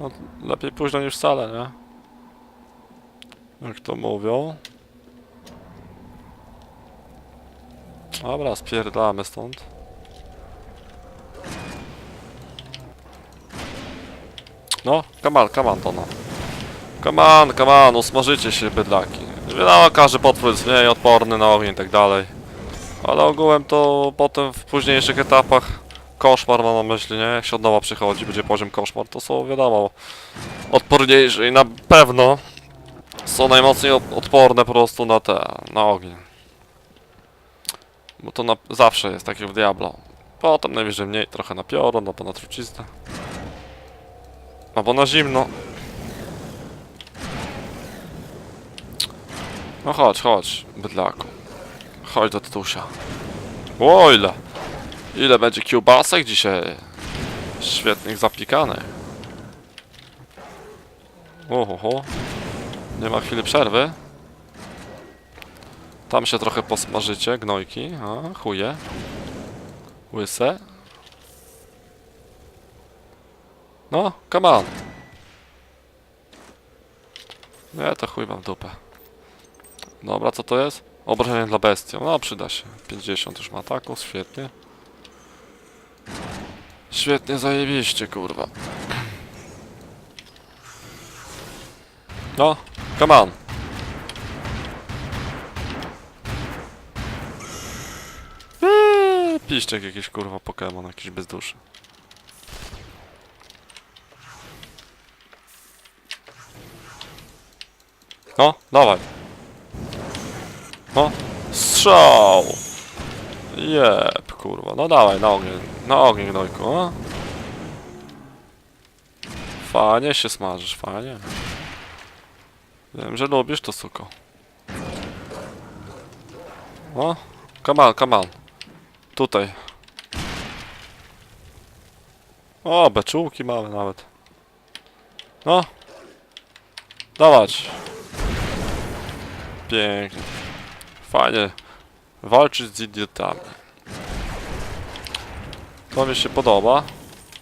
No, lepiej późno niż wcale, nie? Jak to mówią. Dobra, spierdalamy stąd. No, come on, come on, to no. Come on, come on, usmażycie się, bydlaki. Wiadomo, każdy potwór jest mniej odporny na ogień i tak dalej. Ale ogółem to potem w późniejszych etapach koszmar mam na myśli, nie? Jak się od nowa przychodzi, będzie poziom koszmar, to są wiadomo odporniejsze i na pewno są najmocniej od- odporne po prostu na te, na ogień. Bo to na, zawsze jest takie w Diablo. Potem najwyżej mniej, trochę na piorun, albo na truciznę. Albo na zimno. No chodź, chodź, bydlaku. Chodź do tatusia. O ile! Będzie kiełbasek dzisiaj? Świetnych zapikanych. Oho, Nie ma chwili przerwy. Tam się trochę posmażycie, gnojki. A, chuje. Łyse. No, come on. Nie, to chuj wam w dupę. Dobra, co to jest? Obrażenie dla bestii. No, przyda się. 50 już ma ataku, świetnie. Świetnie, zajebiście, kurwa. No, come on. Eee, Piszczek jakiś kurwa Pokémon, jakiś bez duszy. No, dawaj. No, strzał! Jeb, kurwa, no dawaj, na ogień, na ogień gnojku, no. Fajnie się smażysz, fajnie. Wiem, że lubisz to, suko. O, come on, come on. Tutaj. O, beczułki mamy nawet. No. Dawać. Pięknie. Fajnie. Walczyć z idiotami. To mi się podoba.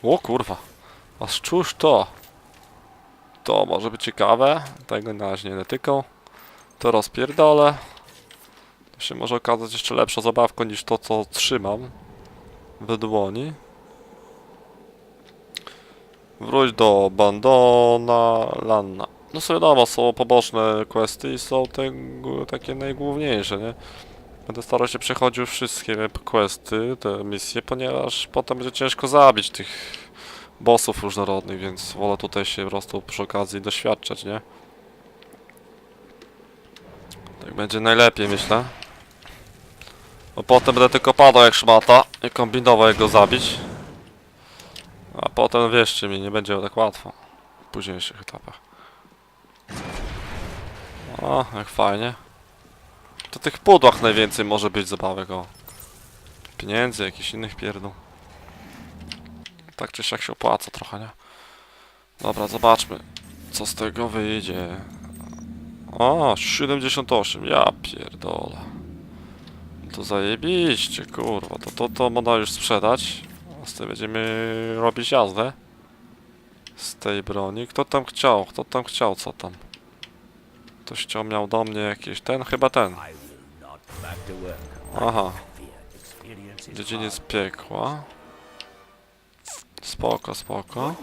O kurwa. Aż czuż to. To może być ciekawe. Tego na razie nie dotykał. To rozpierdolę. To się może okazać jeszcze lepsza zabawka niż to, co trzymam w dłoni. Wróć do Bandona Lanna. No sobie wiadomo, są poboczne questy i są te takie najgłówniejsze, nie? Będę starał się przechodził wszystkie questy, te misje, ponieważ potem będzie ciężko zabić tych bossów różnorodnych, więc wolę tutaj się po prostu przy okazji doświadczać, nie? Tak będzie najlepiej, myślę. Bo potem będę tylko padał jak szmata i kombinował jak go zabić. A potem wierzcie mi, nie będzie tak łatwo w późniejszych etapach. O, jak fajnie. To tych pudłach najwięcej może być zabawek, o. Pieniędzy, jakichś innych pierdół. Tak czy siak się opłaca trochę, nie? Dobra, zobaczmy, co z tego wyjdzie. O, 78, ja pierdolę. To zajebiście, kurwa, to, to, to można już sprzedać. Z tym będziemy robić jazdę. Z tej broni. Kto tam chciał? Kto tam chciał? Co tam? Chciał, miał do mnie jakiś ten? Chyba ten. To. Aha. Dziedziniec piekła. Spoko, spoko.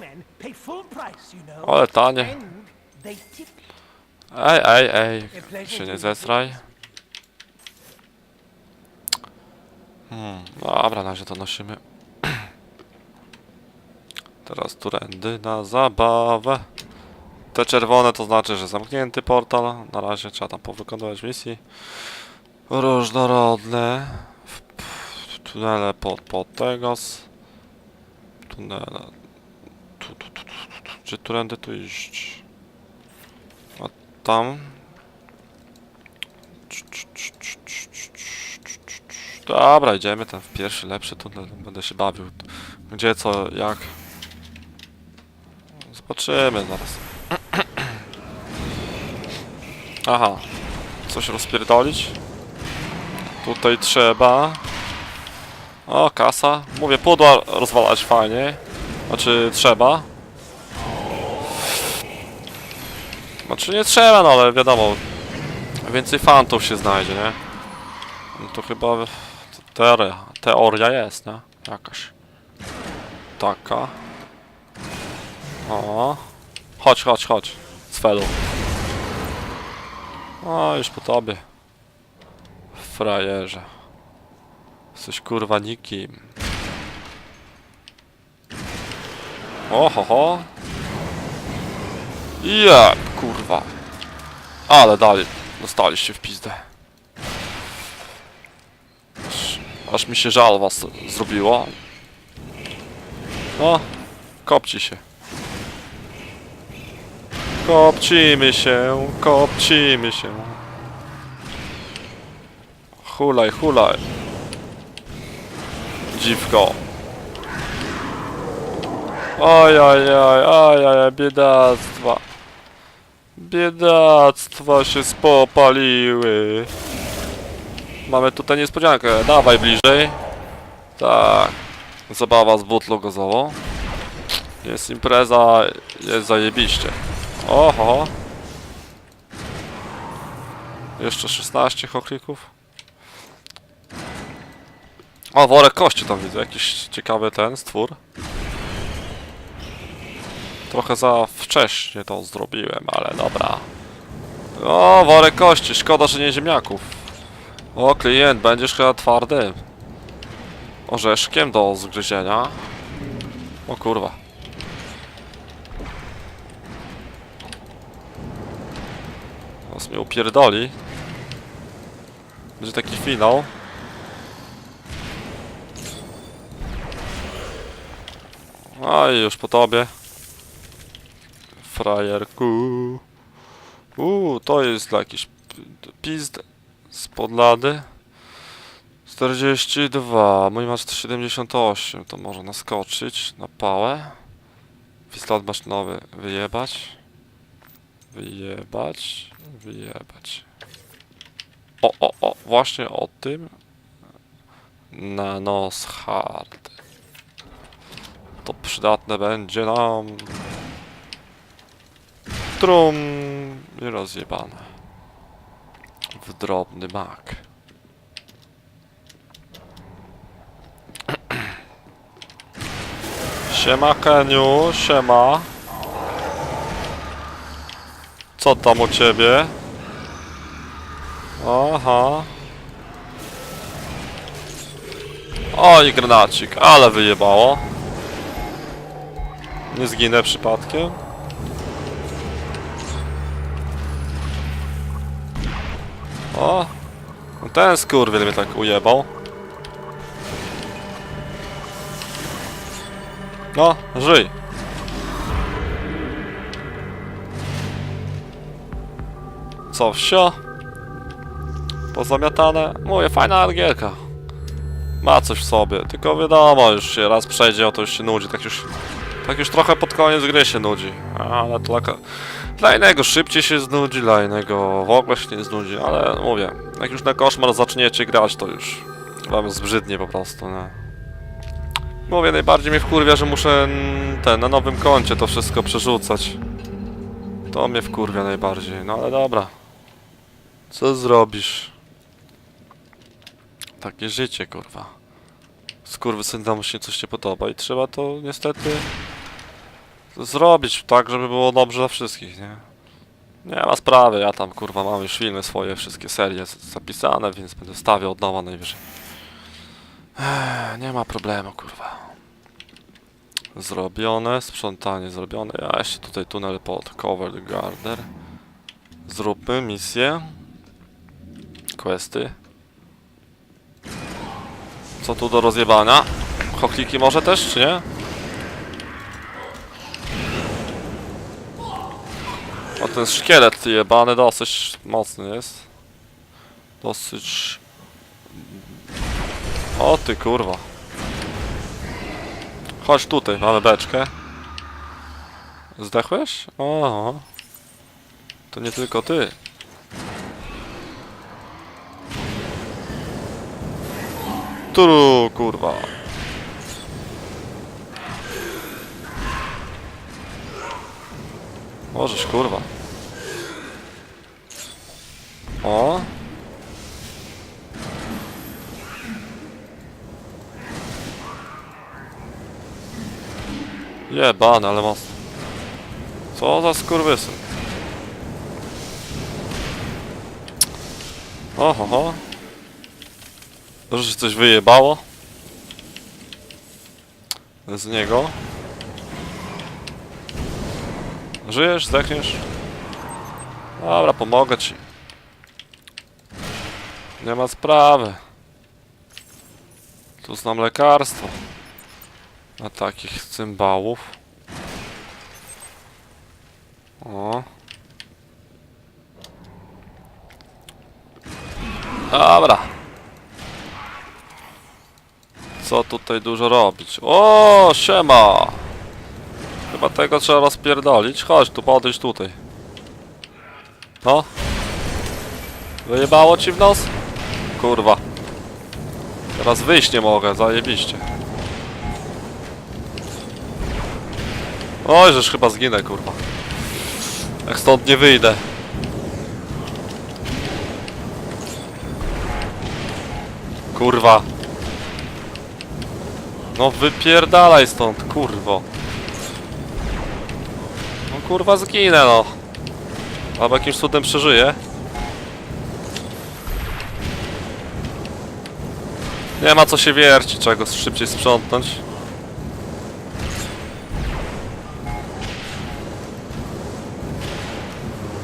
Ale tanie. Ej, ej, ej. Się nie zesraj. Hmm, dobra, na razie to nosimy. Teraz turendy na zabawę. Te czerwone to znaczy, że zamknięty portal. Na razie trzeba tam powykonywać misji. Różnorodne. Tunele pod, pod Tegos. Tunele. Tu, tu, tu, tu, tu. Czy turendy tu iść? A tam. Dobra, idziemy tam w pierwszy, lepszy tunel. Będę się bawił. Gdzie, co, jak. Zobaczymy zaraz. Aha. Coś rozpierdolić? Tutaj trzeba. O, kasa. Mówię, pudła rozwalać fajnie. Znaczy, trzeba. Znaczy nie trzeba, no ale wiadomo, więcej fantów się znajdzie, nie? No to chyba teoria, teoria jest, nie? Jakaś. Taka. O. Chodź, chodź, chodź. Sfelu. O, już po tobie. Frajerze. Jesteś kurwa nikim. Oho, ho. Jeb, kurwa. Ale dalej. Dostaliście w pizdę. Aż, aż mi się żal was zrobiło. No, kopci się. Kopcimy się, kopcimy się. Hulaj, hulaj. Dziwko. Oj, oj, oj, oj, oj, biedactwa. Biedactwa się spopaliły. Mamy tutaj niespodziankę. Dawaj bliżej. Tak. Zabawa z butlą gazową. Jest impreza, jest zajebiście. Oho. Jeszcze 16 chochlików. O, worek kości tam widzę. Jakiś ciekawy ten stwór. Trochę za wcześnie to zrobiłem, ale dobra. O, worek kości. Szkoda, że nie ziemniaków. O, klient, będziesz chyba twardy. Orzeszkiem do zgryzienia. O kurwa. Mnie upierdoli. Będzie taki finał. A i już po tobie. Frajerku. Uuu, to jest jakiś pizd z podlady. 42, mój masz 78, to może naskoczyć na pałę. Pistol maszynowy wyjebać. Wyjebać, wyjebać. O, o, o, właśnie o tym. Na nos hard. To przydatne będzie nam. Trum i rozjebane. W drobny mak. Siema Keniu, siema. Co tam u ciebie? Aha. Oj, granacik, ale wyjebało. Nie zginę przypadkiem. O! No ten skurwiel mnie tak ujebał. No, żyj. Co, wsio? Pozamiatane? Mówię, fajna angielka. Ma coś w sobie, tylko wiadomo, już się raz przejdzie, o to już się nudzi, tak już... Tak już trochę pod koniec gry się nudzi. Ale taka... Dla innego szybciej się znudzi, dla innego w ogóle się nie znudzi, ale mówię, jak już na koszmar zaczniecie grać, to już wam zbrzydnie po prostu, nie? Mówię, najbardziej mnie wkurwia, że muszę ten, na nowym koncie to wszystko przerzucać. To mnie wkurwia najbardziej, no ale dobra. Co zrobisz? Takie życie, kurwa. Skurwysyn tam się coś nie podoba i trzeba to niestety zrobić tak, żeby było dobrze dla wszystkich, nie? Nie ma sprawy, ja tam kurwa mam już filmy swoje, wszystkie serie zapisane, więc będę stawiał od nowa najwyżej. Ech, nie ma problemu, kurwa. Zrobione, sprzątanie zrobione. Ja jeszcze tutaj tunel pod Covered Garden. Zróbmy misję. Questy. Co tu do rozjebania? Chochliki może też, czy nie? O, ten szkielet jebany dosyć mocny jest. Dosyć... O ty kurwa. Chodź tutaj, mamy beczkę. Zdechłeś? O. To nie tylko ty. Turu, kurwa. Możesz, kurwa. O. Jebany, ale mocno. Co za skurwysyn. Oho, ho. Dobrze, że coś wyjebało. Z niego. Żyjesz? Zdechniesz? Dobra, pomogę ci. Nie ma sprawy. Tu znam lekarstwo. Na takich cymbałów. O. Dobra. Co tutaj dużo robić? O, siema! Chyba tego trzeba rozpierdolić. Chodź tu, podejdź tutaj. No. Wyjebało ci w nos? Kurwa. Teraz wyjść nie mogę, zajebiście. Oj, żeż chyba zginę, kurwa. Jak stąd nie wyjdę. Kurwa. No wypierdalaj stąd, kurwo. No kurwa zginę, no. Albo jakimś cudem przeżyję. Nie ma co się wiercić, trzeba go szybciej sprzątnąć.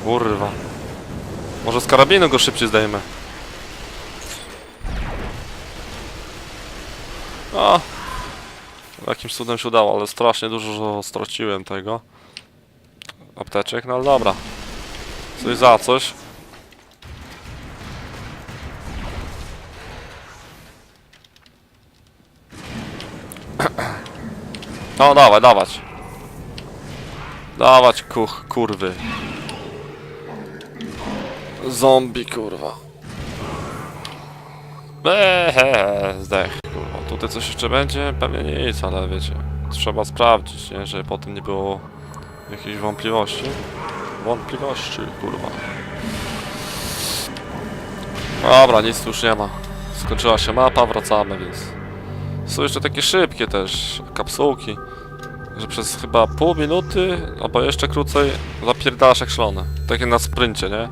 Kurwa. Może z karabinu go szybciej zdejmę. O! Jakimś cudem się udało, ale strasznie dużo straciłem tego. Apteczek, no ale dobra. Coś za coś. No dawaj, dawać. Dawać kuch, kurwy. Zombie, kurwa. Eee, zdech. Tutaj coś jeszcze będzie? Pewnie nic, ale wiecie. Trzeba sprawdzić, nie? Żeby potem nie było jakichś wątpliwości. Wątpliwości, kurwa. Dobra, nic tu już nie ma. Skończyła się mapa, wracamy, więc... Są jeszcze takie szybkie też kapsułki, że przez chyba pół minuty, albo jeszcze krócej, zapierdalasz jak szalone. Takie na sprincie, nie?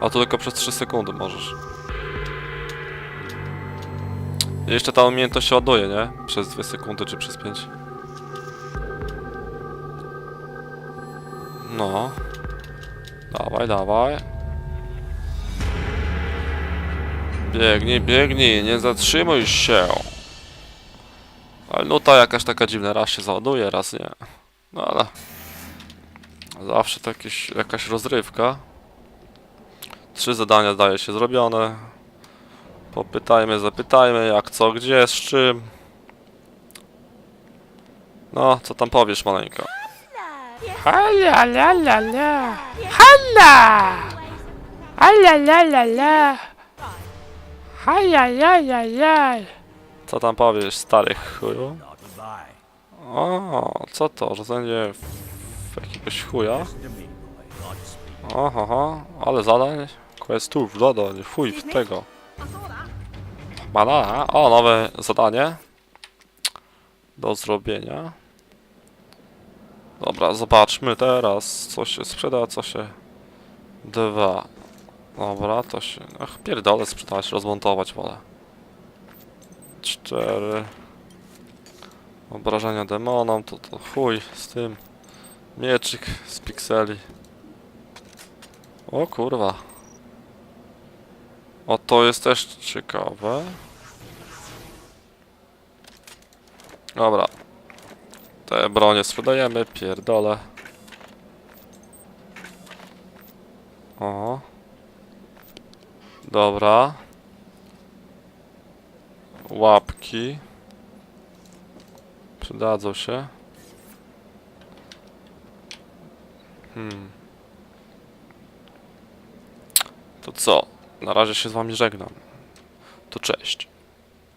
A tu tylko przez 3 sekundy możesz. Jeszcze ta umiejętność się ładuje, nie? Przez 2 sekundy czy przez 5. No. Dawaj, dawaj. Biegnij, biegnij, nie zatrzymuj się. Ale nuta jakaś taka dziwna, raz się załaduje, raz nie. No ale... Zawsze to jakieś, jakaś rozrywka. Trzy zadania zdaje się zrobione. Popytajmy, zapytajmy, jak co, gdzie, z czym. No, co tam powiesz, maleńka? Hala la la la. Hala. Hala la la la. Hala la la la. Co tam powiesz, stary chuju? O, co to, rdzenie w, w jakiegoś chuja? Oho, ale zadań? Questów, zadań, chuj w tego. Bana, o, nowe zadanie. Do zrobienia. Dobra, zobaczmy teraz, co się sprzeda, co się... Dwa. Dobra, to się... Ach, pierdolę sprzedać, rozmontować wolę. Cztery. Obrażenia demonom, to, to chuj z tym. Mieczyk z pikseli. O kurwa. O to jest też ciekawe. Dobra. Te bronie sprzedajemy, pierdolę. O. Dobra. Łapki. Przydadzą się. Hmm. To co? Na razie się z wami żegnam. To cześć.